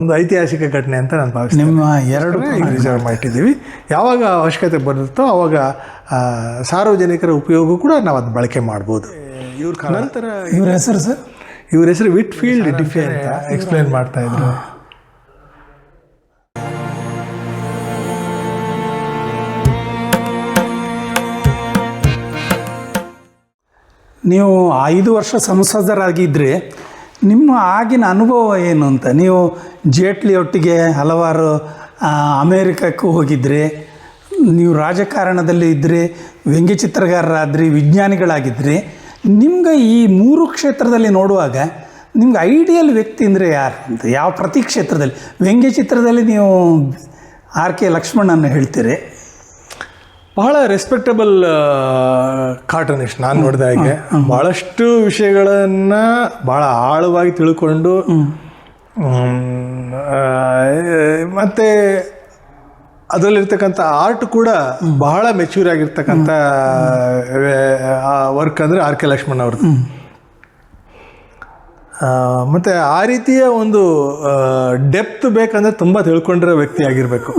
ಒಂದು ಐತಿಹಾಸಿಕ ಘಟನೆ ಅಂತ ನಾನು ಭಾವಿಸ್ತೀನಿ. ನಿಮ್ಮ ಎರಡು ಈಗ ರಿಸರ್ವ್ ಮಾಡಿಟ್ಟಿದ್ದೀವಿ ಯಾವಾಗ ಅವಶ್ಯಕತೆ ಬರುತ್ತೋ ಅವಾಗ ಸಾರ್ವಜನಿಕರ ಉಪಯೋಗ ಕೂಡ ನಾವು ಅದು ಬಳಕೆ ಮಾಡ್ಬೋದು. ಇವ್ರ ನಂತರ ಇವ್ರ ಹೆಸರು ಸರ್? ಇವ್ರ ಹೆಸರು ವಿಟ್ ಫೀಲ್ಡ್ ಡಿಫೆ ಅಂತ ಎಕ್ಸ್ಪ್ಲೇನ್ ಮಾಡ್ತಾ ಇದ್ರು. ನೀವು ಐದು ವರ್ಷ ಸಂಸದರಾಗಿದ್ದರೆ ನಿಮ್ಮ ಆಗಿನ ಅನುಭವ ಏನು ಅಂತ? ನೀವು ಜೇಟ್ಲಿ ಒಟ್ಟಿಗೆ ಹಲವಾರು ಅಮೇರಿಕಕ್ಕೂ ಹೋಗಿದ್ರಿ, ನೀವು ರಾಜಕಾರಣದಲ್ಲಿ ಇದ್ದರೆ ವ್ಯಂಗ್ಯಚಿತ್ರಗಾರರಾದ್ರಿ ವಿಜ್ಞಾನಿಗಳಾಗಿದ್ರಿ, ನಿಮ್ಗೆ ಈ ಮೂರು ಕ್ಷೇತ್ರದಲ್ಲಿ ನೋಡುವಾಗ ನಿಮ್ಗೆ ಐಡಿಯಲ್ ವ್ಯಕ್ತಿ ಅಂದರೆ ಯಾರು ಅಂತ? ಯಾವ ಪ್ರತಿ ಕ್ಷೇತ್ರದಲ್ಲಿ? ವ್ಯಂಗ್ಯಚಿತ್ರದಲ್ಲಿ ನೀವು ಆರ್ ಕೆ ಲಕ್ಷ್ಮಣನ ಹೇಳ್ತೀರಿ. ಬಹಳ ರೆಸ್ಪೆಕ್ಟಬಲ್ ಕಾರ್ಟೂನಿಸ್ಟ್ ನಾನು ನೋಡಿದ ಹಾಗೆ. ಬಹಳಷ್ಟು ವಿಷಯಗಳನ್ನ ಬಹಳ ಆಳವಾಗಿ ತಿಳ್ಕೊಂಡು ಮತ್ತು ಅದರಲ್ಲಿರ್ತಕ್ಕಂಥ ಆರ್ಟ್ ಕೂಡ ಬಹಳ ಮೆಚ್ಯೂರ್ ಆಗಿರ್ತಕ್ಕಂಥ ವರ್ಕ್ ಅಂದರೆ ಆರ್ ಕೆ ಲಕ್ಷ್ಮಣ್ ಅವ್ರದ್ದು. ಮತ್ತೆ ಆ ರೀತಿಯ ಒಂದು ಡೆಪ್ತ್ ಬೇಕಂದ್ರೆ ತುಂಬ ತಿಳ್ಕೊಂಡಿರೋ ವ್ಯಕ್ತಿ ಆಗಿರ್ಬೇಕು.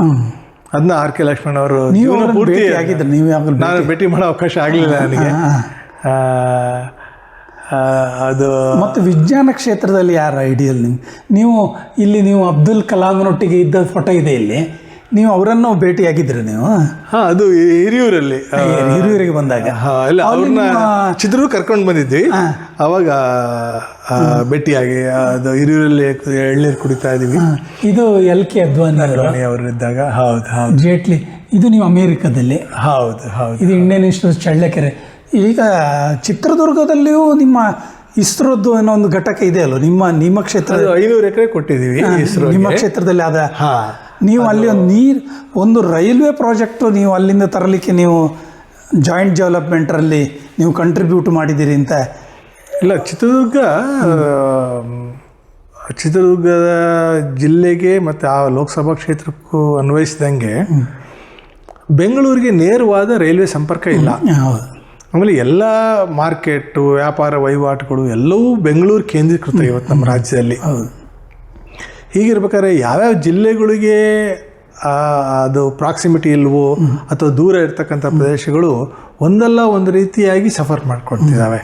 ಅದನ್ನ ಆರ್ ಕೆ ಲಕ್ಷ್ಮಣ್ ಅವರು ನೀವು ಪೂರ್ತಿ ಭೇಟಿ ನೀವು ನಾನು ಭೇಟಿ? ಮಾಡೋ ಅವಕಾಶ ಆಗಲಿಲ್ಲ ನನಗೆ. ಅದು ಮತ್ತು ವಿಜ್ಞಾನ ಕ್ಷೇತ್ರದಲ್ಲಿ ಯಾರು ಐಡಿಯಲ್ ನಿಮ್ಗೆ ನೀವು ಇಲ್ಲಿ ನೀವು ಅಬ್ದುಲ್ ಕಲಾಂನೊಟ್ಟಿಗೆ ಇದ್ದ ಫೋಟೋ ಇದೆ ಇಲ್ಲಿ. ನೀವು ಅವರನ್ನು ಭೇಟಿಯಾಗಿದ್ರಿ ನೀವು? ಹಾ ಅದು ಹಿರಿಯೂರಲ್ಲಿ. ಹಿರಿಯೂರಿಗೆ ಬಂದಾಗ. ಹಾ, ಇಲ್ಲ ಅಲ್ಲಿ ಅವ್ರನ್ನ ನಿಮ್ಮ- ಚಿತ್ರದುರ್ಗ ಕರ್ಕೊಂಡು ಬಂದಿದ್ವಿ. ಅವಾಗ ಭೇಟಿಯಾಗಿ ಅದು ಹಿರಿಯೂರಲ್ಲಿ ಎಳ್ನೀರು ಕುಡಿತಾ ಇದೀವಿ. ಇದು ಎಲ್ ಕೆ ಅದ್ವಾನಿ ಅವರು? ಇದ್ದಾಗ ಹೌದು ಹೌದು. ಜೇಟ್ಲಿ ಇದು ನೀವು ಅಮೇರಿಕದಲ್ಲಿ? ಹೌದು ಹೌದು. ಇದು ಇಂಡಿಯನ್ ಇನ್ಸ್ಟಿಟ್ಯೂಟ್ ಚಳ್ಳಕೆರೆ. ಈಗ ಚಿತ್ರದುರ್ಗದಲ್ಲಿಯೂ ನಿಮ್ಮ ಇಸ್ರೋದ್ದು ಅನ್ನೋ ಒಂದು ಘಟಕ ಇದೆ ಅಲ್ವ? ನಿಮ್ಮ ನಿಮ್ಮ ಕ್ಷೇತ್ರ ಐನೂರು ಎಕರೆ ಕೊಟ್ಟಿದ್ದೀವಿ ಇಸ್ರೋ ನಿಮ್ಮ ಕ್ಷೇತ್ರದಲ್ಲಿ ಆದ ಹಾ. ನೀವು ಅಲ್ಲಿ ಒಂದು ನೀರು ಒಂದು ರೈಲ್ವೆ ಪ್ರಾಜೆಕ್ಟು ನೀವು ಅಲ್ಲಿಂದ ತರಲಿಕ್ಕೆ ನೀವು ಜಾಯಿಂಟ್ ಡೆವಲಪ್ಮೆಂಟ್ರಲ್ಲಿ ನೀವು ಕಂಟ್ರಿಬ್ಯೂಟ್ ಮಾಡಿದ್ದೀರಿ ಅಂತ ಇಲ್ಲ ಚಿತ್ರದುರ್ಗ ಚಿತ್ರದುರ್ಗದ ಜಿಲ್ಲೆಗೆ ಮತ್ತು ಆ ಲೋಕಸಭಾ ಕ್ಷೇತ್ರಕ್ಕೂ ಅನ್ವಯಿಸಿದಂಗೆ ಬೆಂಗಳೂರಿಗೆ ನೇರವಾದ ರೈಲ್ವೆ ಸಂಪರ್ಕ ಇಲ್ಲ. ಆಮೇಲೆ ಎಲ್ಲ ಮಾರ್ಕೆಟು ವ್ಯಾಪಾರ ವಹಿವಾಟುಗಳು ಎಲ್ಲವೂ ಬೆಂಗಳೂರು ಕೇಂದ್ರೀಕೃತ ಇವತ್ತು ನಮ್ಮ ರಾಜ್ಯದಲ್ಲಿ. ಹೌದು. ಹೀಗಿರ್ಬೇಕಾದ್ರೆ ಯಾವ್ಯಾವ ಜಿಲ್ಲೆಗಳಿಗೆ ಅದು ಪ್ರಾಕ್ಸಿಮಿಟಿ ಇಲ್ವೋ ಅಥವಾ ದೂರ ಇರ್ತಕ್ಕಂಥ ಪ್ರದೇಶಗಳು ಒಂದಲ್ಲ ಒಂದು ರೀತಿಯಾಗಿ ಸಫರ್ ಮಾಡ್ಕೊಳ್ತಿದ್ದಾವೆ.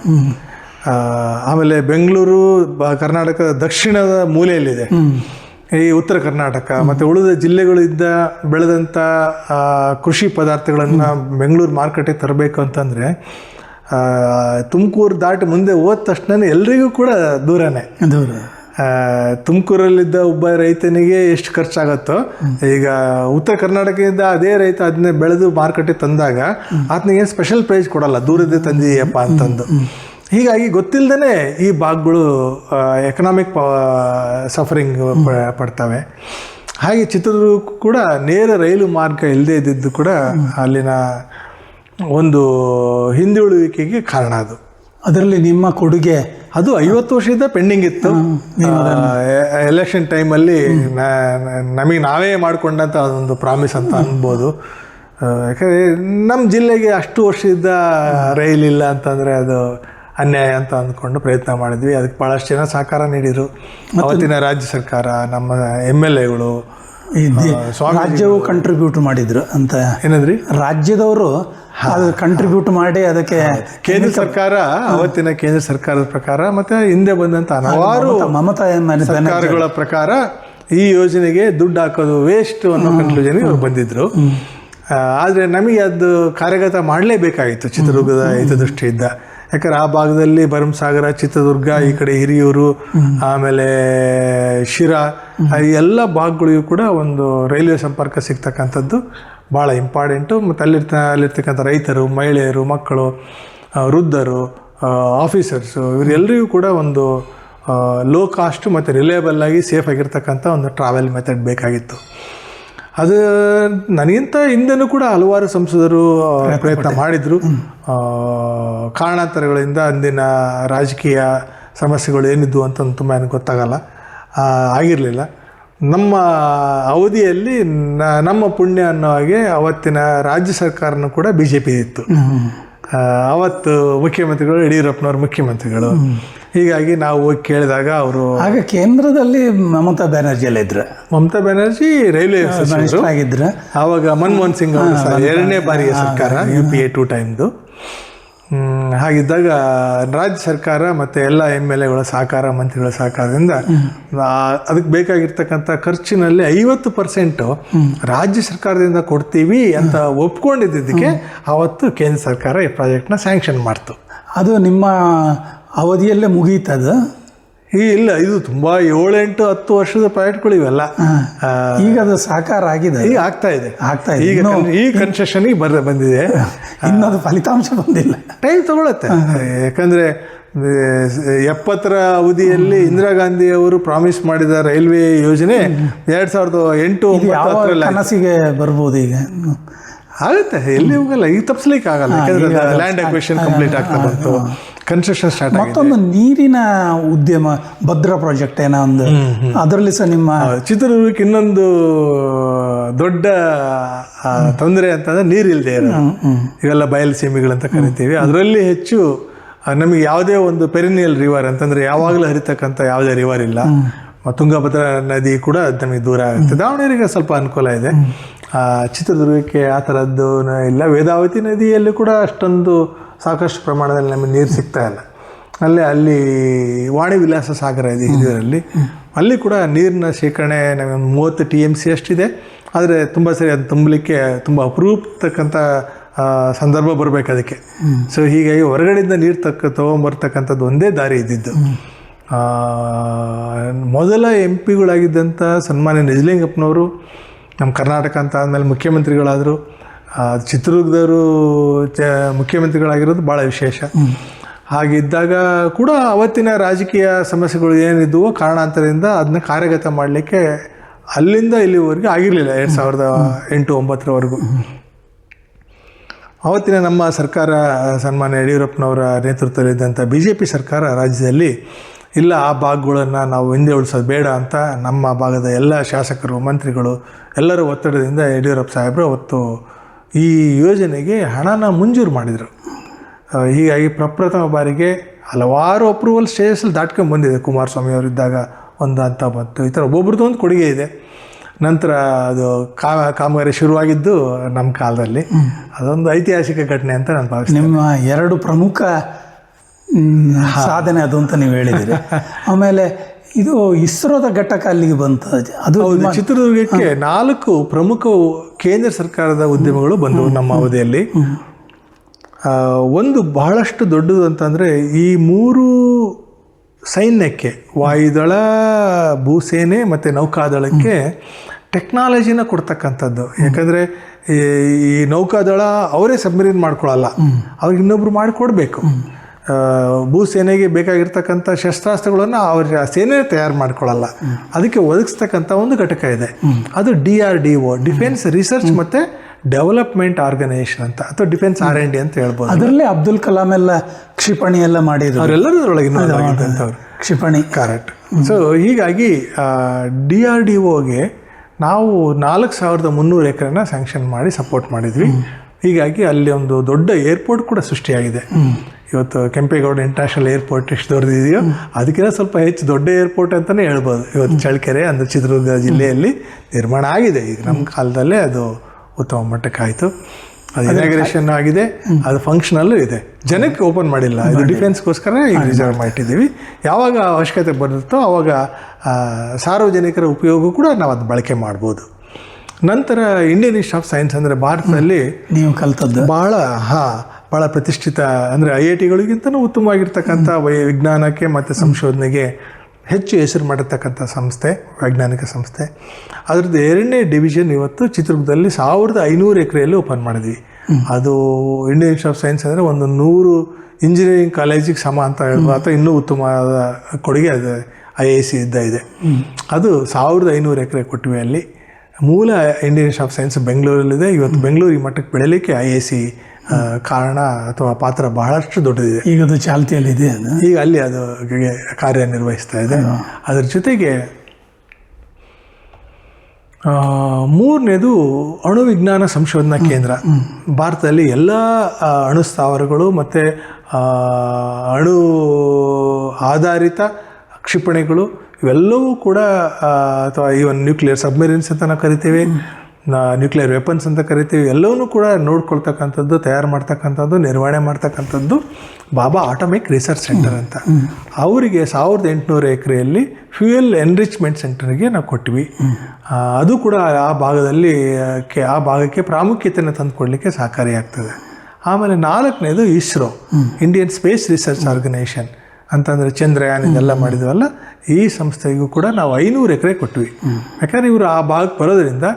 ಆಮೇಲೆ ಬೆಂಗಳೂರು ಕರ್ನಾಟಕ ಕರ್ನಾಟಕದ ದಕ್ಷಿಣದ ಮೂಲೆಯಲ್ಲಿದೆ. ಈ ಉತ್ತರ ಕರ್ನಾಟಕ ಮತ್ತು ಉಳಿದ ಜಿಲ್ಲೆಗಳಿಂದ ಬೆಳೆದಂಥ ಕೃಷಿ ಪದಾರ್ಥಗಳನ್ನು ಬೆಂಗಳೂರು ಮಾರ್ಕೆಟಿಗೆ ತರಬೇಕು ಅಂತಂದರೆ ತುಮಕೂರು ದಾಟಿ ಮುಂದೆ ಹೋದ ತಕ್ಷಣ ಎಲ್ರಿಗೂ ಕೂಡ ದೂರನೇ. ದೂರ. ತುಮಕೂರಲ್ಲಿದ್ದ ಒಬ್ಬ ರೈತನಿಗೆ ಎಷ್ಟು ಖರ್ಚಾಗತ್ತೋ ಈಗ ಉತ್ತರ ಕರ್ನಾಟಕದಿಂದ ಅದೇ ರೈತ ಅದನ್ನೇ ಬೆಳೆದು ಮಾರುಕಟ್ಟೆ ತಂದಾಗ ಆತನಿಗೆ ಸ್ಪೆಷಲ್ ಪ್ರೈಸ್ ಕೊಡಲ್ಲ ದೂರದೇ ತಂದಿದೆಯಪ್ಪ ಅಂತಂದು. ಹೀಗಾಗಿ ಗೊತ್ತಿಲ್ಲದೇ ಈ ಭಾಗಗಳು ಎಕನಾಮಿಕ್ ಸಫರಿಂಗ್ ಪಡ್ತವೆ. ಹಾಗೆ ಚಿತ್ರದುರ್ಗ ಕೂಡ ನೇರ ರೈಲು ಮಾರ್ಗ ಇಲ್ಲದೆ ಇದ್ದಿದ್ದು ಕೂಡ ಅಲ್ಲಿನ ಒಂದು ಹಿಂದುಳುವಿಕೆಗೆ ಕಾರಣ ಅದು. ಅದರಲ್ಲಿ ನಿಮ್ಮ ಕೊಡುಗೆ ಅದು ಐವತ್ತು ವರ್ಷದಿಂದ ಪೆಂಡಿಂಗ್ ಇತ್ತು. ಎಲೆಕ್ಷನ್ ಟೈಮಲ್ಲಿ ನಮಗೆ ನಾವೇ ಮಾಡಿಕೊಂಡಂಥ ಅದೊಂದು ಪ್ರಾಮಿಸ್ ಅಂತ ಅನ್ಬೋದು. ಯಾಕಂದರೆ ನಮ್ಮ ಜಿಲ್ಲೆಗೆ ಅಷ್ಟು ವರ್ಷದಿಂದ ರೈಲ್ ಇಲ್ಲ ಅಂತಂದರೆ ಅದು ಅನ್ಯಾಯ ಅಂತ ಅಂದ್ಕೊಂಡು ಪ್ರಯತ್ನ ಮಾಡಿದ್ವಿ. ಅದಕ್ಕೆ ಭಾಳಷ್ಟು ಜನ ಸಹಕಾರ ನೀಡಿದರು. ಅವತ್ತಿನ ರಾಜ್ಯ ಸರ್ಕಾರ ನಮ್ಮ ಎಂ ಎಲ್ ಎಗಳು ರಾಜ್ಯವು ಕಂಟ್ರಿಬ್ಯೂಟ್ ಮಾಡಿದ್ರು ಅಂತ. ಏನಂದ್ರಿ? ರಾಜ್ಯದವರು ಅದು ಕಂಟ್ರಿಬ್ಯೂಟ್ ಮಾಡಿ ಅದಕ್ಕೆ ಕೇಂದ್ರ ಸರ್ಕಾರ ಅವತ್ತಿನ ಕೇಂದ್ರ ಸರ್ಕಾರದ ಪ್ರಕಾರ ಮತ್ತೆ ಹಿಂದೆ ಬಂದಂತ ಹಲವಾರು ಮಮತಾ- ಸರ್ಕಾರಗಳ ಪ್ರಕಾರ ಈ ಯೋಜನೆಗೆ ದುಡ್ಡು ಹಾಕೋದು ವೇಸ್ಟ್ ಅನ್ನೋ ಕನ್ಕ್ಲೂಷನ್ ಅವ್ರು ಬಂದಿದ್ರು. ಆದ್ರೆ ನಮಗೆ ಅದು ಕಾರ್ಯಗತ ಮಾಡಲೇಬೇಕಾಗಿತ್ತು. ಚಿತ್ರದುರ್ಗದ ಹಿತದೃಷ್ಟಿಯಿಂದ. ಯಾಕಂದ್ರೆ ಆ ಭಾಗದಲ್ಲಿ ಭರಮಸಾಗರ, ಚಿತ್ರದುರ್ಗ, ಈ ಕಡೆ ಹಿರಿಯೂರು, ಆಮೇಲೆ ಶಿರಾ, ಈ ಎಲ್ಲ ಭಾಗಗಳಿಗೂ ಕೂಡ ಒಂದು ರೈಲ್ವೆ ಸಂಪರ್ಕ ಸಿಗ್ತಕ್ಕಂಥದ್ದು ಭಾಳ ಇಂಪಾರ್ಟೆಂಟು. ಮತ್ತು ಅಲ್ಲಿರ್ತ, ಅಲ್ಲಿರ್ತಕ್ಕಂಥ ರೈತರು, ಮಹಿಳೆಯರು, ಮಕ್ಕಳು ವೃದ್ಧರು ಆಫೀಸರ್ಸು ಇವರೆಲ್ಲರಿಗೂ ಕೂಡ ಒಂದು ಲೋ ಕಾಸ್ಟ್ ಮತ್ತು ರಿಲೇಬಲ್ ಆಗಿ ಸೇಫ್ ಆಗಿರ್ತಕ್ಕಂಥ ಒಂದು ಟ್ರಾವೆಲ್ ಮೆಥಡ್ ಬೇಕಾಗಿತ್ತು. ಅದು ನನಗಿಂತ ಹಿಂದೆನೂ ಕೂಡ ಹಲವಾರು ಸಂಸದರು ಪ್ರಯತ್ನ ಮಾಡಿದರು. ಕಾರಣಾಂತರಗಳಿಂದ ಅಂದಿನ ರಾಜಕೀಯ ಸಮಸ್ಯೆಗಳು ಏನಿದ್ವು ಅಂತ ತುಂಬ ಏನು ಗೊತ್ತಾಗಲ್ಲ. ಆಗಿರಲಿಲ್ಲ. ನಮ್ಮ ಅವಧಿಯಲ್ಲಿ ನ- ನಮ್ಮ ಪುಣ್ಯ ಅನ್ನೋ ಹಾಗೆ ಅವತ್ತಿನ ರಾಜ್ಯ ಸರ್ಕಾರನೂ ಕೂಡ ಬಿ ಜೆ ಪಿ ಇತ್ತು ಅವತ್ತು ಮುಖ್ಯಮಂತ್ರಿಗಳು ಯಡಿಯೂರಪ್ಪನವ್ರ ಮುಖ್ಯಮಂತ್ರಿಗಳು. ಹೀಗಾಗಿ ನಾವು ಹೋಗಿ ಕೇಳಿದಾಗ ಅವರು ಆಗ ಕೇಂದ್ರದಲ್ಲಿ ಮಮತಾ ಬ್ಯಾನರ್ಜಿ ಎಲ್ಲ ಇದ್ರ. ಮಮತಾ ಬ್ಯಾನರ್ಜಿ ರೈಲ್ವೆ ಆಗಿದ್ರ. ಆವಾಗ ಮನಮೋಹನ್ ಸಿಂಗ್ ಎರಡನೇ ಬಾರಿಯ ಸರ್ಕಾರ ಯು ಪಿ ಎ ಟು ಟೈಮ್ದು ಹಾಗಿದ್ದಾಗ ರಾಜ್ಯ ಸರ್ಕಾರ ಮತ್ತು ಎಲ್ಲ ಎಂ ಎಲ್ ಎಗಳ ಸಹಕಾರ ಮಂತ್ರಿಗಳ ಸಹಕಾರದಿಂದ ಅದಕ್ಕೆ ಬೇಕಾಗಿರ್ತಕ್ಕಂಥ ಖರ್ಚಿನಲ್ಲಿ ಐವತ್ತು ಪರ್ಸೆಂಟು ರಾಜ್ಯ ಸರ್ಕಾರದಿಂದ ಕೊಡ್ತೀವಿ ಅಂತ ಒಪ್ಕೊಂಡಿದ್ದಕ್ಕೆ ಅವತ್ತು ಕೇಂದ್ರ ಸರ್ಕಾರ ಈ ಪ್ರಾಜೆಕ್ಟ್ನ ಸ್ಯಾಂಕ್ಷನ್ ಮಾಡ್ತು. ಅದು ನಿಮ್ಮ ಅವಧಿಯಲ್ಲೇ ಮುಗೀತದ ಈ ಇಲ್ಲ ಇದು ತುಂಬ ಏಳೆಂಟು ಹತ್ತು ವರ್ಷದ ಪ್ಯಾಟ್ಗಳು ಇವೆಲ್ಲ. ಈಗ ಅದು ಸಾಕಾರ ಆಗಿದೆ. ಈಗ ಆಗ್ತಾ ಇದೆ. ಆಗ್ತಾ ಇದೆ. ಈಗ ಈ ಕನ್ಸೆಷನಿಗೆ ಬರ ಬಂದಿದೆ. ಇನ್ನೊಂದು ಫಲಿತಾಂಶ ಬಂದಿಲ್ಲ. ಟೈಮ್ ತಗೊಳತ್ತೆ. ಯಾಕಂದ್ರೆ ಎಪ್ಪತ್ತರ ಅವಧಿಯಲ್ಲಿ ಇಂದಿರಾ ಗಾಂಧಿ ಅವರು ಪ್ರಾಮಿಸ್ ಮಾಡಿದ ರೈಲ್ವೆ ಯೋಜನೆ ಎರಡ್ ಸಾವಿರದ ಎಂಟು ಕನಸಿಗೆ ಬರ್ಬೋದು ಈಗ? ಆಗುತ್ತೆ. ಎಲ್ಲಿ ಹೋಗಲ್ಲ. ಈಗ ತಪ್ಪಿಸ್ಲಿಕ್ಕೆ ಆಗಲ್ಲ ಯಾಕಂದ್ರೆ ಲ್ಯಾಂಡ್ ಅಕ್ವೇಷನ್ ಕಂಪ್ಲೀಟ್ ಆಗ್ತಾ ಬಂತು. ಕನ್ಸ್ಟ್ರಕ್ಷನ್ ಸ್ಟಾರ್ಟ್ ಮತ್ತೊಂದು ನೀರಿನ ಉದ್ಯಮ ಭದ್ರಾ ಪ್ರಾಜೆಕ್ಟ್ ಏನೋ ಒಂದು. ಅದರಲ್ಲಿ ಸಹ ನಿಮ್ಮ ಚಿತ್ರದುರ್ಗಕ್ಕೆ ಇನ್ನೊಂದು ದೊಡ್ಡ ತೊಂದರೆ ಅಂತಂದ್ರೆ ನೀರಿಲ್ಲದೆ ಇವೆಲ್ಲ ಬಯಲು ಸೀಮೆಗಳಂತ ಕರಿತೀವಿ. ಅದರಲ್ಲಿ ಹೆಚ್ಚು ನಮಗೆ ಯಾವುದೇ ಒಂದು ಪೆರಿನಿಯಲ್ ರಿವರ್ ಅಂತಂದ್ರೆ ಯಾವಾಗಲೂ ಹರಿತಕ್ಕಂಥ ಯಾವುದೇ ರಿವರ್ ಇಲ್ಲ. ತುಂಗಭದ್ರ ನದಿ ಕೂಡ ನಮಗೆ ದೂರ ಆಗುತ್ತೆ. ದಾವಣಗೆರೆಗೆ ಸ್ವಲ್ಪ ಅನುಕೂಲ ಇದೆ. ಆ, ಚಿತ್ರದುರ್ಗಕ್ಕೆ ಆ ಥರದ್ದು ಇಲ್ಲ. ವೇದಾವತಿ ನದಿಯಲ್ಲಿ ಕೂಡ ಅಷ್ಟೊಂದು ಸಾಕಷ್ಟು ಪ್ರಮಾಣದಲ್ಲಿ ನಮಗೆ ನೀರು ಸಿಗ್ತಾ ಇಲ್ಲ. ಅಲ್ಲೇ, ಅಲ್ಲಿ ವಾಣಿ ವಿಲಾಸ ಸಾಗರ ಇದೆ ಹಿರಿಯರಲ್ಲಿ ಅಲ್ಲಿ ಕೂಡ ನೀರಿನ ಶೇಖರಣೆ ನಮಗೆ ಮೂವತ್ತು ಟಿ ಎಂ ಸಿ ಅಷ್ಟಿದೆ. ಆದರೆ ತುಂಬ ಸರಿ ಅದು ತುಂಬಲಿಕ್ಕೆ ತುಂಬ ಅಪರೂಪತಕ್ಕಂಥ ಸಂದರ್ಭ ಬರಬೇಕು ಅದಕ್ಕೆ. ಸೊ ಹೀಗಾಗಿ ಹೊರಗಡೆಯಿಂದ ನೀರು ತಕ್ಕ, ತೊಗೊಂಬರ್ತಕ್ಕಂಥದ್ದು ಒಂದೇ ದಾರಿ ಇದ್ದಿದ್ದು. ಮೊದಲ ಎಂ ಪಿಗಳಾಗಿದ್ದಂಥ ಸನ್ಮಾನ್ಯ ನಿಜಲಿಂಗಪ್ಪನವರು, ನಮ್ಮ ಕರ್ನಾಟಕ ಅಂತ ಆದಮೇಲೆ ಮುಖ್ಯಮಂತ್ರಿಗಳಾದರು ಚಿತ್ರದುರ್ಗದವರು ಚ ಮುಖ್ಯಮಂತ್ರಿಗಳಾಗಿರೋದು ಭಾಳ ವಿಶೇಷ. ಹಾಗಿದ್ದಾಗ ಕೂಡ ಅವತ್ತಿನ ರಾಜಕೀಯ ಸಮಸ್ಯೆಗಳು ಏನಿದ್ದವೋ ಕಾರಣಾಂತರದಿಂದ ಅದನ್ನ ಕಾರ್ಯಗತ ಮಾಡಲಿಕ್ಕೆ ಅಲ್ಲಿಂದ ಇಲ್ಲಿವರೆಗೆ ಆಗಿರಲಿಲ್ಲ ಎರಡು ಸಾವಿರದ ಎಂಟು ಒಂಬತ್ತರವರೆಗೂ. ಅವತ್ತಿನ ನಮ್ಮ ಸರ್ಕಾರ ಸನ್ಮಾನ್ಯ ಯಡಿಯೂರಪ್ಪನವರ ನೇತೃತ್ವದಲ್ಲಿದ್ದಂಥ ಬಿ ಜೆ ಪಿ ಸರ್ಕಾರ ರಾಜ್ಯದಲ್ಲಿ ಇಲ್ಲ ಆ ಭಾಗಗಳನ್ನು ನಾವು ಹಿಂದೆ ಉಳಿಸೋದು ಬೇಡ ಅಂತ ನಮ್ಮ ಭಾಗದ ಎಲ್ಲ ಶಾಸಕರು ಮಂತ್ರಿಗಳು ಎಲ್ಲರ ಒತ್ತಡದಿಂದ ಯಡಿಯೂರಪ್ಪ ಸಾಹೇಬರು ಅವತ್ತು ಈ ಯೋಜನೆಗೆ ಹಣನ ಮಂಜೂರು ಮಾಡಿದರು. ಹೀಗಾಗಿ ಪ್ರಪ್ರಥಮ ಬಾರಿಗೆ ಹಲವಾರು ಅಪ್ರೂವಲ್ ಸ್ಟೇಜಸ್ಲಿ ದಾಟ್ಕೊಂಡು ಬಂದಿದೆ ಕುಮಾರಸ್ವಾಮಿ ಅವರಿದ್ದಾಗ ಒಂದು ಹಂತ ಬಂತು ಈ ಥರ ಒಬ್ಬೊಬ್ರದ್ದು ಒಂದು ಕೊಡುಗೆ ಇದೆ. ನಂತರ ಅದು ಕಾ ಕಾಮಗಾರಿ ಶುರುವಾಗಿದ್ದು ನಮ್ಮ ಕಾಲದಲ್ಲಿ. ಅದೊಂದು ಐತಿಹಾಸಿಕ ಘಟನೆ ಅಂತ ನಾನು ಭಾವಿಸ್ತೀನಿ. ನಿಮ್ಮ ಎರಡು ಪ್ರಮುಖ ಸಾಧನೆ ಅದು ಅಂತ ನೀವು ಹೇಳಿದ್ದೀರಿ. ಆಮೇಲೆ ಇದು ಇಸ್ರೋದ ಘಟಕ ಅಲ್ಲಿಗೆ ಬಂತು. ಅದು ಚಿತ್ರದುರ್ಗಕ್ಕೆ ನಾಲ್ಕು ಪ್ರಮುಖ ಕೇಂದ್ರ ಸರ್ಕಾರದ ಉದ್ಯಮಗಳು ಬಂದವು ನಮ್ಮ ಅವಧಿಯಲ್ಲಿ. ಒಂದು ಬಹಳಷ್ಟು ದೊಡ್ಡದು ಅಂತಂದರೆ ಈ ಮೂರು ಸೈನ್ಯಕ್ಕೆ ವಾಯುದಳ ಭೂಸೇನೆ ಮತ್ತು ನೌಕಾದಳಕ್ಕೆ ಟೆಕ್ನಾಲಜಿನ ಕೊಡ್ತಕ್ಕಂಥದ್ದು. ಯಾಕಂದರೆ ಈ ನೌಕಾದಳ ಅವರೇ ಸಬ್ಮರೀನ್ ಮಾಡ್ಕೊಳ್ಳಲ್ಲ. ಅವ್ರಿಗೆ ಇನ್ನೊಬ್ರು ಮಾಡಿಕೊಡ್ಬೇಕು. ಭೂಸೇನೆಗೆ ಬೇಕಾಗಿರ್ತಕ್ಕಂಥ ಶಸ್ತ್ರಾಸ್ತ್ರಗಳನ್ನು ಅವ್ರ ಸೇನೆ ತಯಾರು ಮಾಡ್ಕೊಳ್ಳಲ್ಲ. ಅದಕ್ಕೆ ಒದಗಿಸ್ತಕ್ಕಂಥ ಒಂದು ಘಟಕ ಇದೆ. ಅದು D R D O defence research ಮತ್ತು ಡೆವಲಪ್ಮೆಂಟ್ ಆರ್ಗನೈಸೇಷನ್ ಅಂತ ಅಥವಾ ಡಿಫೆನ್ಸ್ ಆರ್ ಎನ್ ಡಿ ಅಂತ ಹೇಳ್ಬೋದು. ಅದರಲ್ಲೇ ಅಬ್ದುಲ್ ಕಲಾಂ ಎಲ್ಲ ಕ್ಷಿಪಣಿ ಎಲ್ಲ ಮಾಡಿದ್ರು. ಅವರೆಲ್ಲರೂ ಅದರೊಳಗೆ ಇನ್ವಾಲ್ವ್ ಕ್ಷಿಪಣಿ. ಕರೆಕ್ಟ್ ಸೊ ಹೀಗಾಗಿ ಡಿ ಆರ್ ಡಿ ಒಗೆ ನಾವು ನಾಲ್ಕು ಸಾವಿರದ ಮುನ್ನೂರು ಎಕರೆನ ಸ್ಯಾಂಕ್ಷನ್ ಮಾಡಿ ಸಪೋರ್ಟ್ ಮಾಡಿದ್ವಿ. ಹೀಗಾಗಿ ಅಲ್ಲಿ ಒಂದು ದೊಡ್ಡ ಏರ್ಪೋರ್ಟ್ ಕೂಡ ಸೃಷ್ಟಿಯಾಗಿದೆ. ಇವತ್ತು ಕೆಂಪೇಗೌಡ ಇಂಟರ್ನ್ಯಾಷನಲ್ ಏರ್ಪೋರ್ಟ್ ಎಷ್ಟು ದೊಡ್ಡದಿದೆಯೋ ಅದಕ್ಕಿಂತ ಸ್ವಲ್ಪ ಹೆಚ್ಚು ದೊಡ್ಡ ಏರ್ಪೋರ್ಟ್ ಅಂತಲೇ ಹೇಳ್ಬೋದು. ಇವತ್ತು ಚಳ್ಳಕೆರೆ ಅಂದರೆ ಚಿತ್ರದುರ್ಗ ಜಿಲ್ಲೆಯಲ್ಲಿ ನಿರ್ಮಾಣ ಆಗಿದೆ. ಈಗ ನಮ್ಮ ಕಾಲದಲ್ಲೇ ಅದು ಉತ್ತಮ ಮಟ್ಟಕ್ಕೆ ಆಯಿತು ಅದು ಇನಾಗ್ರೇಷನ್ ಆಗಿದೆ. ಅದು ಫಂಕ್ಷನಲ್ಲೂ ಇದೆ. ಜನಕ್ಕೆ ಓಪನ್ ಮಾಡಿಲ್ಲ. ಇದು ಡಿಫೆನ್ಸ್ಗೋಸ್ಕರ ಈಗ ರಿಸರ್ವ್ ಮಾಡಿಟ್ಟಿದ್ದೀವಿ. ಯಾವಾಗ ಅವಶ್ಯಕತೆ ಬರುತ್ತೋ ಆವಾಗ ಸಾರ್ವಜನಿಕರ ಉಪಯೋಗ ಕೂಡ ನಾವು ಅದು ಬಳಕೆ ಮಾಡ್ಬೋದು. ನಂತರ ಇಂಡಿಯನ್ ಇನ್ಸ್ಟಿಟ್ಯೂಟ್ ಆಫ್ ಸೈನ್ಸ್ ಅಂದರೆ ಭಾರತದಲ್ಲಿ ನೀವು ಕಲ್ತದ್ದು. ಭಾಳ ಹಾಂ ಭಾಳ ಪ್ರತಿಷ್ಠಿತ ಅಂದರೆ ಐ ಐ ಟಿಗಳಿಗಿಂತಲೂ ಉತ್ತಮವಾಗಿರ್ತಕ್ಕಂಥ ವೈ ವಿಜ್ಞಾನಕ್ಕೆ ಮತ್ತು ಸಂಶೋಧನೆಗೆ ಹೆಚ್ಚು ಹೆಸರು ಮಾಡಿರ್ತಕ್ಕಂಥ ಸಂಸ್ಥೆ ವೈಜ್ಞಾನಿಕ ಸಂಸ್ಥೆ. ಅದರದ್ದು ಎರಡನೇ ಡಿವಿಷನ್ ಇವತ್ತು ಚಿತ್ರದುರ್ಗದಲ್ಲಿ ಸಾವಿರದ ಐನೂರು ಎಕರೆಯಲ್ಲಿ ಓಪನ್ ಮಾಡಿದ್ವಿ. ಅದು ಇಂಡಿಯನ್ ಇನ್ಸ್ಟಿಟ್ಯೂಟ್ ಆಫ್ ಸೈನ್ಸ್ ಅಂದರೆ ಒಂದು ನೂರು ಇಂಜಿನಿಯರಿಂಗ್ ಕಾಲೇಜಿಗೆ ಸಮ ಅಂತ ಹೇಳ್ಬೋದು. ಅಥವಾ ಇನ್ನೂ ಉತ್ತಮವಾದ ಕೊಡುಗೆ ಅದು ಐ ಐ ಸಿ ಇದ್ದ ಇದೆ. ಅದು ಸಾವಿರದ ಐನೂರು ಎಕರೆ ಕೊಟ್ಟಿವೆ ಅಲ್ಲಿ. ಮೂಲ ಇಂಡಿಯನ್ ಇನ್ಸ್ಟಿಟ್ಯೂಟ್ ಆಫ್ ಸೈನ್ಸ್ ಬೆಂಗಳೂರಲ್ಲಿದೆ. ಇವತ್ತು ಬೆಂಗಳೂರಿಗೆ ಈ ಮಟ್ಟಕ್ಕೆ ಬೆಳೀಲಿಕ್ಕೆ ಐ ಐ ಸಿ ಕಾರಣ ಅಥವಾ ಪಾತ್ರ ಬಹಳಷ್ಟು ದೊಡ್ಡದಿದೆ. ಈಗ ಅದು ಚಾಲ್ತಿಯಲ್ಲಿದೆ ಅದು. ಈಗ ಅಲ್ಲಿ ಅದು ಕಾರ್ಯನಿರ್ವಹಿಸ್ತಾ ಇದೆ. ಅದರ ಜೊತೆಗೆ ಮೂರನೇದು ಅಣು ವಿಜ್ಞಾನ ಸಂಶೋಧನಾ ಕೇಂದ್ರ. ಭಾರತದಲ್ಲಿ ಎಲ್ಲ ಅಣು ಸ್ಥಾವರಗಳು ಮತ್ತು ಅಣು ಆಧಾರಿತ ಕ್ಷಿಪಣಿಗಳು ಇವೆಲ್ಲವೂ ಕೂಡ ಅಥವಾ ಈವನ್ ನ್ಯೂಕ್ಲಿಯರ್ ಸಬ್ಮೆರಿನ್ಸ್ ಅಂತ ನಾವು ಕರಿತೀವಿ. ನ್ಯೂಕ್ಲಿಯರ್ ವೆಪನ್ಸ್ ಅಂತ ಕರಿತೀವಿ ಎಲ್ಲವನ್ನೂ ಕೂಡ ನೋಡ್ಕೊಳ್ತಕ್ಕಂಥದ್ದು ತಯಾರು ಮಾಡ್ತಕ್ಕಂಥದ್ದು ನಿರ್ವಹಣೆ ಮಾಡ್ತಕ್ಕಂಥದ್ದು ಬಾಬಾ ಆಟೋಮಿಕ್ ರಿಸರ್ಚ್ ಸೆಂಟರ್ ಅಂತ. ಅವರಿಗೆ ಸಾವಿರದ ಎಂಟುನೂರು ಎಕರೆಯಲ್ಲಿ ಫ್ಯೂಯಲ್ ಎನ್ರಿಚ್ಮೆಂಟ್ ಸೆಂಟರ್ಗೆ ನಾವು ಕೊಟ್ವಿ. ಅದು ಕೂಡ ಆ ಭಾಗದಲ್ಲಿ ಆ, ಕೆ ಆ ಭಾಗಕ್ಕೆ ಪ್ರಾಮುಖ್ಯತೆಯನ್ನು ತಂದುಕೊಡ್ಲಿಕ್ಕೆ ಸಹಕಾರಿಯಾಗ್ತದೆ ಆಮೇಲೆ ನಾಲ್ಕನೇದು ISRO Indian space research organisation ಅಂತಂದರೆ ಚಂದ್ರಯಾನ ಇದೆಲ್ಲ ಮಾಡಿದ್ವಲ್ಲ ಈ ಸಂಸ್ಥೆಗೂ ಕೂಡ ನಾವು ಐನೂರು ಎಕರೆ ಕೊಟ್ವಿ. ಯಾಕಂದರೆ ಇವರು ಆ ಭಾಗಕ್ಕೆ ಬರೋದ್ರಿಂದ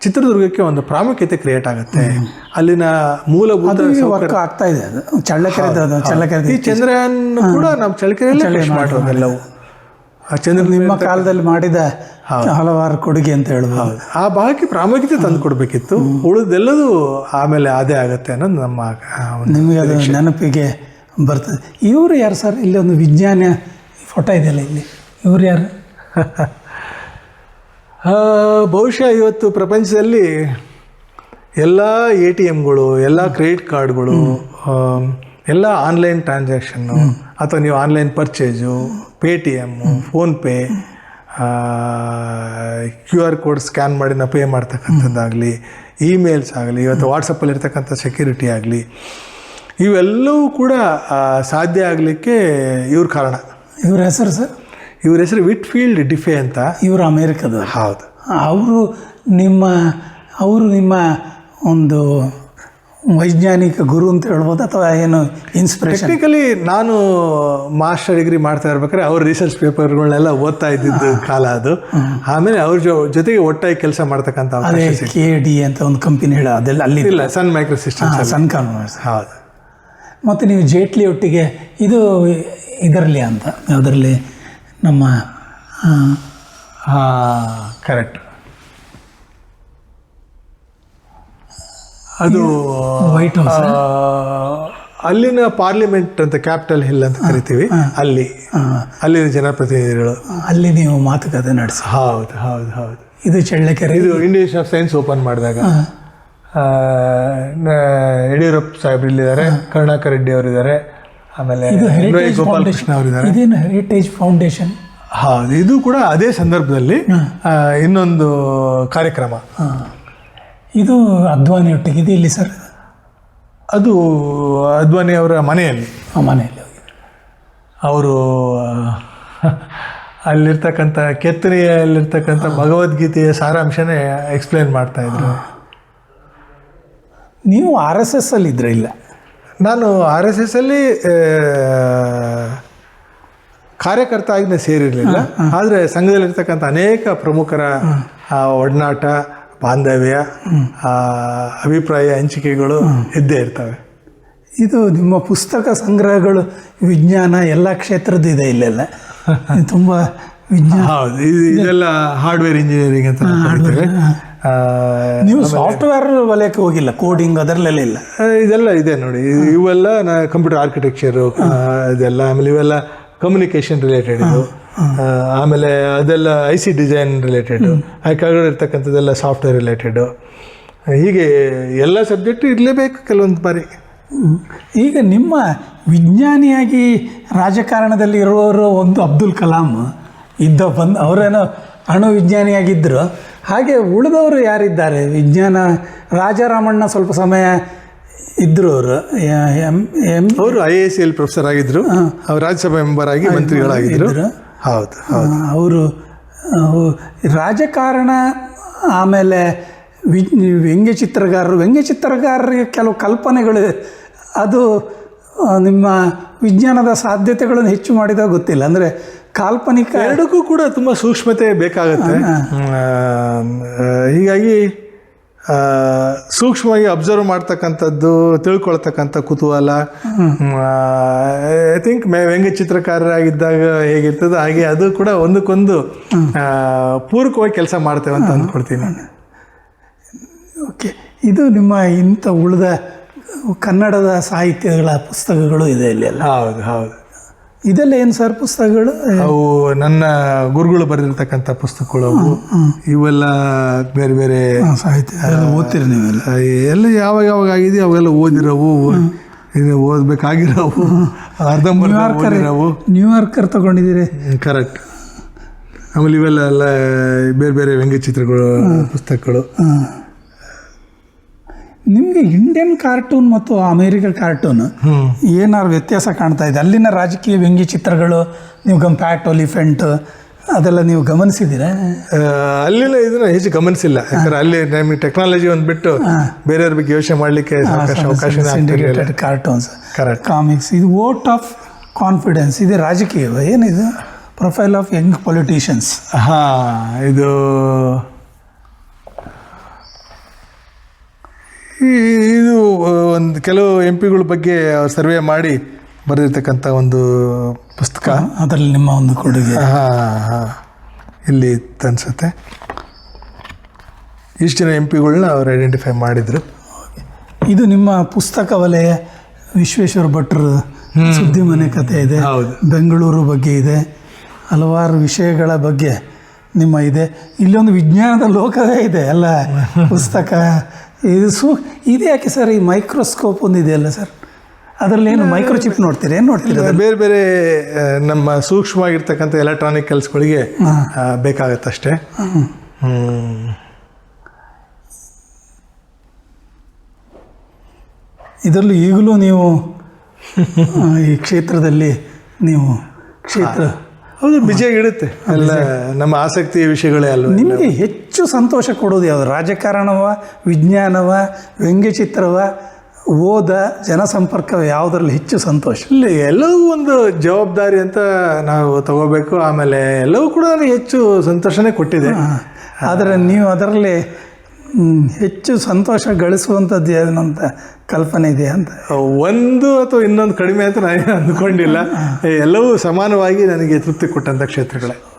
ಚಿತ್ರದುರ್ಗಕ್ಕೆ ಒಂದು ಪ್ರಾಮುಖ್ಯತೆ ಕ್ರಿಯೇಟ್ ಆಗುತ್ತೆ. ಅಲ್ಲಿನ ಮೂಲಭೂತ ವರ್ಕ್ ಆಗ್ತಾ ಇದೆ ಅದು. ಚಳ್ಳಕೆರೆ ಚಳ್ಳಕೆರೆ ಈ ಚಂದ್ರಯಾನ್ ಕೂಡ ನಾವು ಚಳ್ಳಕೆರೆಯಲ್ಲಿ ಚಂದ್ರ ನಿಮ್ಮ ಕಾಲದಲ್ಲಿ ಮಾಡಿದ ಹಲವಾರು ಕೊಡುಗೆ ಅಂತ ಹೇಳ್ಬೋದು. ಆ ಭಾಗಕ್ಕೆ ಪ್ರಾಮುಖ್ಯತೆ ತಂದು ಕೊಡಬೇಕಿತ್ತು. ಉಳಿದೆಲ್ಲದೂ ಆಮೇಲೆ ಅದೇ ಆಗುತ್ತೆ ಅನ್ನೋದು ನಮ್ಮ ನಿಮಗೆ ಅದು ನೆನಪಿಗೆ ಬರ್ತದೆ. ಇವರು ಯಾರು ಸರ್? ಇಲ್ಲಿ ಒಂದು ವಿಜ್ಞಾನ ಫೋಟೋ ಇದೆಯಲ್ಲ ಇಲ್ಲಿ. ಇವ್ರು ಯಾರು? ಬಹುಶಃ ಇವತ್ತು ಪ್ರಪಂಚದಲ್ಲಿ ಎಲ್ಲ ಎ ಟಿ ಎಮ್ಗಳು ಎಲ್ಲ ಕ್ರೆಡಿಟ್ ಕಾರ್ಡ್ಗಳು ಎಲ್ಲ ಆನ್ಲೈನ್ ಟ್ರಾನ್ಸಾಕ್ಷನ್ನು ಅಥವಾ ನೀವು online purchase Paytm PhonePe Q R code scan ಮಾಡಿ ನಾವು ಪೇ ಮಾಡ್ತಕ್ಕಂಥದ್ದಾಗಲಿ, ಇಮೇಲ್ಸ್ ಆಗಲಿ, ಇವತ್ತು ವಾಟ್ಸಪ್ಪಲ್ಲಿ ಇರ್ತಕ್ಕಂಥ ಸೆಕ್ಯೂರಿಟಿ ಆಗಲಿ, ಇವೆಲ್ಲವೂ ಕೂಡ ಸಾಧ್ಯ ಆಗಲಿಕ್ಕೆ ಇವ್ರ ಕಾರಣ. ಇವ್ರ ಹೆಸರು ಸರ್? ಇವ್ರ ಹೆಸರು ವಿಟ್ಫೀಲ್ಡ್ ಡಿಫೆ ಅಂತ. ಇವರು ಅಮೇರಿಕದ ಹೌದು. ಅವರು ನಿಮ್ಮ ಅವರು ನಿಮ್ಮ ಒಂದು ವೈಜ್ಞಾನಿಕ ಗುರು ಅಂತ ಹೇಳ್ಬೋದು ಅಥವಾ ಏನು ಇನ್ಸ್ಪಿರೇಷನ್ ಟೆಕ್ನಿಕಲಿ ನಾನು ಮಾಸ್ಟರ್ ಡಿಗ್ರಿ ಮಾಡ್ತಾ ಇರ್ಬೇಕಾದ್ರೆ ಅವ್ರ ರಿಸರ್ಚ್ ಪೇಪರ್ಗಳನ್ನೆಲ್ಲ ಓದ್ತಾ ಇದ್ದಿದ್ದು ಕಾಲ ಅದು. ಆಮೇಲೆ ಅವ್ರ ಜೊ ಜೊತೆಗೆ ಒಟ್ಟಾಗಿ ಕೆಲಸ ಮಾಡ್ತಕ್ಕಂಥ. ಕೆ ಡಿ ಅಂತ ಒಂದು ಕಂಪನಿ ಹೇಳ ಅದೆಲ್ಲ ಅಲ್ಲಿ ಇಲ್ಲ Sun micro system Sun converse ಹೌದು. ಮತ್ತು ನೀವು ಜೇಟ್ಲಿ ಒಟ್ಟಿಗೆ ಇದು ಇದರಲ್ಲಿ ಅಂತ ಅದರಲ್ಲಿ ನಮ್ಮ ಕರೆಕ್ಟ್ ಅದು ವೈಟ್ ಹೌಸ್ ಅಲ್ಲಿನ ಪಾರ್ಲಿಮೆಂಟ್ ಅಂತ ಕ್ಯಾಪಿಟಲ್ ಹಿಲ್ ಅಂತ ಕರಿತೀವಿ. ಅಲ್ಲಿ ಅಲ್ಲಿನ ಜನಪ್ರತಿನಿಧಿಗಳು. ಅಲ್ಲಿ ನೀವು ಮಾತುಕತೆ ನಡೆಸಿ. ಹೌದು ಹೌದು ಹೌದು. ಇದು ಚಳ್ಳಕೆರೆ. ಇದು ಇಂಡಿಯನ್ ಆಫ್ ಸೈನ್ಸ್ ಓಪನ್ ಮಾಡಿದಾಗ. ಯಡಿಯೂರಪ್ಪ ಸಾಹೇಬ್ರು ಇಲ್ಲಿದ್ದಾರೆ ಕರುಣಾಕರ್ ರೆಡ್ಡಿ ಅವರಿದ್ದಾರೆ. ಆಮೇಲೆ ಇದು ಹೆರಿಟೇಜ್ ಫೌಂಡೇಶನ್ ಅವರಿದ್ದಾರೆ. ಇದೇನು ಹೆರಿಟೇಜ್ ಫೌಂಡೇಶನ್ ಹೌದು ಇದು ಕೂಡ ಅದೇ ಸಂದರ್ಭದಲ್ಲಿ ಇನ್ನೊಂದು ಕಾರ್ಯಕ್ರಮ. ಇದು ಅದ್ವಾನಿ ಒಟ್ಟಿಗೆ ಇದೆ ಇಲ್ಲಿ ಸರ್? ಅದು ಅದ್ವಾನಿ ಅವರ ಮನೆಯಲ್ಲಿ. ಮನೆಯಲ್ಲಿ ಅವರು ಅಲ್ಲಿರ್ತಕ್ಕಂಥ ಕೆತ್ತನೆಯಲ್ಲಿರ್ತಕ್ಕಂಥ ಭಗವದ್ಗೀತೆಯ ಸಾರಾಂಶನೇ ಎಕ್ಸ್ಪ್ಲೇನ್ ಮಾಡ್ತಾ ಇದ್ರು. ನೀವು ಆರ್ ಎಸ್ ಎಸ್ ಅಲ್ಲಿ ಇದ್ರೆ ಇಲ್ಲ? ನಾನು ಆರ್ ಎಸ್ ಎಸ್ ಅಲ್ಲಿ ಕಾರ್ಯಕರ್ತ ಆಗಿ ಸೇರಿರಲಿಲ್ಲ. ಆದರೆ ಸಂಘದಲ್ಲಿರ್ತಕ್ಕಂಥ ಅನೇಕ ಪ್ರಮುಖರ ಆ, ಒಡನಾಟ ಬಾಂಧವ್ಯ ಆ, ಅಭಿಪ್ರಾಯ ಹಂಚಿಕೆಗಳು ಇದ್ದೇ ಇರ್ತವೆ. ಇದು ನಿಮ್ಮ ಪುಸ್ತಕ ಸಂಗ್ರಹಗಳು ವಿಜ್ಞಾನ ಎಲ್ಲ ಕ್ಷೇತ್ರದ್ದು ಇದೆ ಇಲ್ಲೆಲ್ಲ ತುಂಬ ವಿಜ್ಞಾನ. ಹೌದು ಇದೆಲ್ಲ ಹಾರ್ಡ್ವೇರ್ ಇಂಜಿನಿಯರಿಂಗ್ ಅಂತ ನಾವು ಸಾಫ್ಟ್ವೇರ್ ವಲಯಕ್ಕೆ ಹೋಗಿಲ್ಲ ಕೋಡಿಂಗ್ ಅದರಲ್ಲೆಲ್ಲ ಇಲ್ಲ. ಇದೆಲ್ಲ ಇದೆ ನೋಡಿ. ಇವೆಲ್ಲ ನಾ ಕಂಪ್ಯೂಟರ್ ಆರ್ಕಿಟೆಕ್ಚರು ಇದೆಲ್ಲ ಆಮೇಲೆ ಇವೆಲ್ಲ ಕಮ್ಯುನಿಕೇಷನ್ ರಿಲೇಟೆಡ್ ಇದು. ಆಮೇಲೆ ಅದೆಲ್ಲ ಐ ಸಿ ಡಿಸೈನ್ ರಿಲೇಟೆಡು ಆ ಕೆಳಗಡೆ ಇರ್ತಕ್ಕಂಥದ್ದೆಲ್ಲ ಸಾಫ್ಟ್ವೇರ್ ರಿಲೇಟೆಡು ಹೀಗೆ ಎಲ್ಲ ಸಬ್ಜೆಕ್ಟು ಇರಲೇಬೇಕು ಕೆಲವೊಂದು ಬಾರಿ. ಈಗ ನಿಮ್ಮ ವಿಜ್ಞಾನಿಯಾಗಿ ರಾಜಕಾರಣದಲ್ಲಿ ಇರುವವರು ಒಂದು ಅಬ್ದುಲ್ ಕಲಾಂ ಇದ್ದ ಬಂದು ಅವರೇನೋ ಅಣು ವಿಜ್ಞಾನಿಯಾಗಿದ್ದರು ಹಾಗೆ ಉಳಿದವರು ಯಾರಿದ್ದಾರೆ? ವಿಜ್ಞಾನ ರಾಜಾರಾಮಣ್ಣ ಸ್ವಲ್ಪ ಸಮಯ ಇದ್ದರು ಅವರು. ಎಂ ಎಂ ಅವರು I A C L professor ಆಗಿದ್ದರು ಅವರು ರಾಜ್ಯಸಭಾ ಮೆಂಬರ್ ಆಗಿ ಮಂತ್ರಿಗಳಾಗಿದ್ರು. ಇದ್ರು. ಹೌದು ಅವರು ರಾಜಕಾರಣ ಆಮೇಲೆ ವ್ಯಂಗ್ಯ ಚಿತ್ರಗಾರರು ವ್ಯಂಗ್ಯ ಚಿತ್ರಗಾರರಿಗೆ ಕೆಲವು ಕಲ್ಪನೆಗಳು. ಅದು ನಿಮ್ಮ ವಿಜ್ಞಾನದ ಸಾಧ್ಯತೆಗಳನ್ನು ಹೆಚ್ಚು ಮಾಡಿದಾಗ ಗೊತ್ತಿಲ್ಲ. ಅಂದರೆ ಕಾಲ್ಪನಿಕ ಎರಡಕ್ಕೂ ಕೂಡ ತುಂಬ ಸೂಕ್ಷ್ಮತೆ ಬೇಕಾಗುತ್ತೆ. ಹೀಗಾಗಿ ಸೂಕ್ಷ್ಮವಾಗಿ ಅಬ್ಸರ್ವ್ ಮಾಡ್ತಕ್ಕಂಥದ್ದು ತಿಳ್ಕೊಳ್ತಕ್ಕಂಥ ಕುತೂಹಲ. ಐ ಥಿಂಕ್ ಮೇ ವ್ಯಂಗ್ಯ ಚಿತ್ರಕಾರರಾಗಿದ್ದಾಗ ಹೇಗಿರ್ತದೆ ಹಾಗೆ ಅದು ಕೂಡ ಒಂದಕ್ಕೊಂದು ಪೂರಕವಾಗಿ ಕೆಲಸ ಮಾಡ್ತೇವೆ ಅಂತ ಅಂದ್ಕೊಳ್ತೀನಿ. ಓಕೆ. ಇದು ನಿಮ್ಮ ಇಂಥ ಉಳಿದ ಕನ್ನಡದ ಸಾಹಿತ್ಯಗಳ ಪುಸ್ತಕಗಳು ಇದೆ ಇಲ್ಲಿ ಎಲ್ಲ. ಹೌದು ಹೌದು. ಇದೆಲ್ಲ ಏನು ಸರ್ ಪುಸ್ತಕಗಳು? ಅವು ನನ್ನ ಗುರುಗಳು ಬರೆದಿರ್ತಕ್ಕಂಥ ಪುಸ್ತಕಗಳು ಅವು. ಇವೆಲ್ಲ ಬೇರೆ ಬೇರೆ ಸಾಹಿತ್ಯ. ಓದ್ತೀರಿ ನೀವೆಲ್ಲ? ಎಲ್ಲ ಯಾವಾಗ ಯಾವಾಗ ಆಗಿದೆಯೋ ಅವೆಲ್ಲ ಓದಿರೋವು. ಇದು ಓದ್ಬೇಕಾಗಿರೋವು. ಅರ್ಧ ನ್ಯೂಯಾರ್ಕರ್ ಓದಿರೋವು. ನ್ಯೂಯಾರ್ಕರ್ ತಗೊಂಡಿದ್ದೀರಿ? ಕರೆಕ್ಟ್ ಆಮೇಲೆ ಇವೆಲ್ಲ ಎಲ್ಲ ಬೇರೆ ಬೇರೆ ವ್ಯಂಗ್ಯಚಿತ್ರಗಳು ಪುಸ್ತಕಗಳು. ನಿಮಗೆ ಇಂಡಿಯನ್ ಕಾರ್ಟೂನ್ ಮತ್ತು ಅಮೇರಿಕ ಕಾರ್ಟೂನ್ ಏನಾರು ಏನಾದ್ರು ವ್ಯತ್ಯಾಸ ಕಾಣ್ತಾ ಇದೆ? ಅಲ್ಲಿನ ರಾಜಕೀಯ ವ್ಯಂಗ್ಯ ಚಿತ್ರಗಳು ನೀವು ಗಮ್ ಪ್ಯಾಟ್ ಒಲಿಫೆಂಟ್ ಅದೆಲ್ಲ ನೀವು ಗಮನಿಸಿದ್ದೀರಾ? ಅಲ್ಲಿನ ಇದನ್ನ ಹೆಚ್ಚು ಗಮನಿಸಿಲ್ಲ. ಯಾಕಂದ್ರೆ ಅಲ್ಲಿ ನಮಗೆ ಟೆಕ್ನಾಲಜಿ ಒಂದು ಬಿಟ್ಟು ಬೇರೆಯವ್ರ ಬಗ್ಗೆ ಯೋಚನೆ ಮಾಡಲಿಕ್ಕೆ ಅವಕಾಶ ಕಾರ್ಟೂನ್ಸ್ ಕರೆಕ್ಟ್ ಕಾಮಿಕ್ಸ್ ಇದು ವೋಟ್ ಆಫ್ ಕಾನ್ಫಿಡೆನ್ಸ್ ಇದೆ ರಾಜಕೀಯ ಏನಿದು? ಪ್ರೊಫೈಲ್ ಆಫ್ ಯಂಗ್ ಪೊಲಿಟಿಷಿಯನ್ಸ್ ಹಾಂ ಇದು ಇದು ಒಂದು ಕೆಲವು ಎಂ ಪಿಗಳ ಬಗ್ಗೆ ಸರ್ವೆ ಮಾಡಿ ಬರೆದಿರ್ತಕ್ಕಂಥ ಒಂದು ಪುಸ್ತಕ. ಅದರಲ್ಲಿ ನಿಮ್ಮ ಒಂದು ಕೊಡುಗೆ. ಹಾಂ ಹಾಂ. ಇಲ್ಲಿ ಇತ್ತು ಅನ್ಸುತ್ತೆ ಇಷ್ಟು ಜನ ಎಂ ಪಿಗಳನ್ನ ಅವ್ರು ಐಡೆಂಟಿಫೈ ಮಾಡಿದರು. ಇದು ನಿಮ್ಮ ಪುಸ್ತಕ ವಲಯ ವಿಶ್ವೇಶ್ವರ ಭಟ್ರ ಸುದ್ದಿ ಮನೆ ಕಥೆ ಇದೆ. ಹೌದು. ಬೆಂಗಳೂರು ಬಗ್ಗೆ ಇದೆ. ಹಲವಾರು ವಿಷಯಗಳ ಬಗ್ಗೆ ನಿಮ್ಮ ಇದೆ. ಇಲ್ಲೊಂದು ವಿಜ್ಞಾನದ ಲೋಕವೇ ಇದೆ ಅಲ್ಲ. ಪುಸ್ತಕ ಇದು ಸು ಇದು ಯಾಕೆ ಸರ್ ಈ ಮೈಕ್ರೋಸ್ಕೋಪ್ ಒಂದು ಇದೆಯಲ್ಲ ಸರ್? ಅದರಲ್ಲಿ ಏನು ಮೈಕ್ರೋಚಿಪ್ ನೋಡ್ತೀರಿ? ಏನು ನೋಡ್ತೀರಿ ಬೇರೆ ಬೇರೆ ನಮ್ಮ ಸೂಕ್ಷ್ಮವಾಗಿರ್ತಕ್ಕಂಥ ಎಲೆಕ್ಟ್ರಾನಿಕ್ ಕೆಲಸಗಳಿಗೆ ಬೇಕಾಗತ್ತಷ್ಟೇ. ಅಷ್ಟೇ ಇದರಲ್ಲೂ ಈಗಲೂ ನೀವು ಈ ಕ್ಷೇತ್ರದಲ್ಲಿ ನೀವು ಕ್ಷೇತ್ರ ಹೌದು ಬಿಜಿಯಾಗಿ ಇಡುತ್ತೆ. ಎಲ್ಲ ನಮ್ಮ ಆಸಕ್ತಿಯ ವಿಷಯಗಳೇ ಅಲ್ವ ನಿಮಗೆ ಹೆಚ್ಚು ಸಂತೋಷ ಕೊಡೋದು ಯಾವುದು? ರಾಜಕಾರಣವ ವಿಜ್ಞಾನವ ವ್ಯಂಗ್ಯಚಿತ್ರವ ಓದ ಜನಸಂಪರ್ಕವ ಯಾವುದರಲ್ಲಿ ಹೆಚ್ಚು ಸಂತೋಷ? ಇಲ್ಲ ಎಲ್ಲವೂ ಒಂದು ಜವಾಬ್ದಾರಿ ಅಂತ ನಾವು ತಗೋಬೇಕು. ಆಮೇಲೆ ಎಲ್ಲವೂ ಕೂಡ ಹೆಚ್ಚು ಸಂತೋಷನೇ ಕೊಟ್ಟಿದೆ. ಆದರೆ ನೀವು ಅದರಲ್ಲಿ ಹೆಚ್ಚು ಸಂತೋಷ ಗಳಿಸುವಂಥದ್ದು ಏನಂತ ಕಲ್ಪನೆ ಇದೆ ಅಂತ? ಒಂದು ಅಥವಾ ಇನ್ನೊಂದು ಕಡಿಮೆ ಅಂತ ನಾನು ಅಂದ್ಕೊಂಡಿಲ್ಲ. ಎಲ್ಲವೂ ಸಮಾನವಾಗಿ ನನಗೆ ತೃಪ್ತಿ ಕೊಟ್ಟಂಥ ಕ್ಷೇತ್ರಗಳೇ.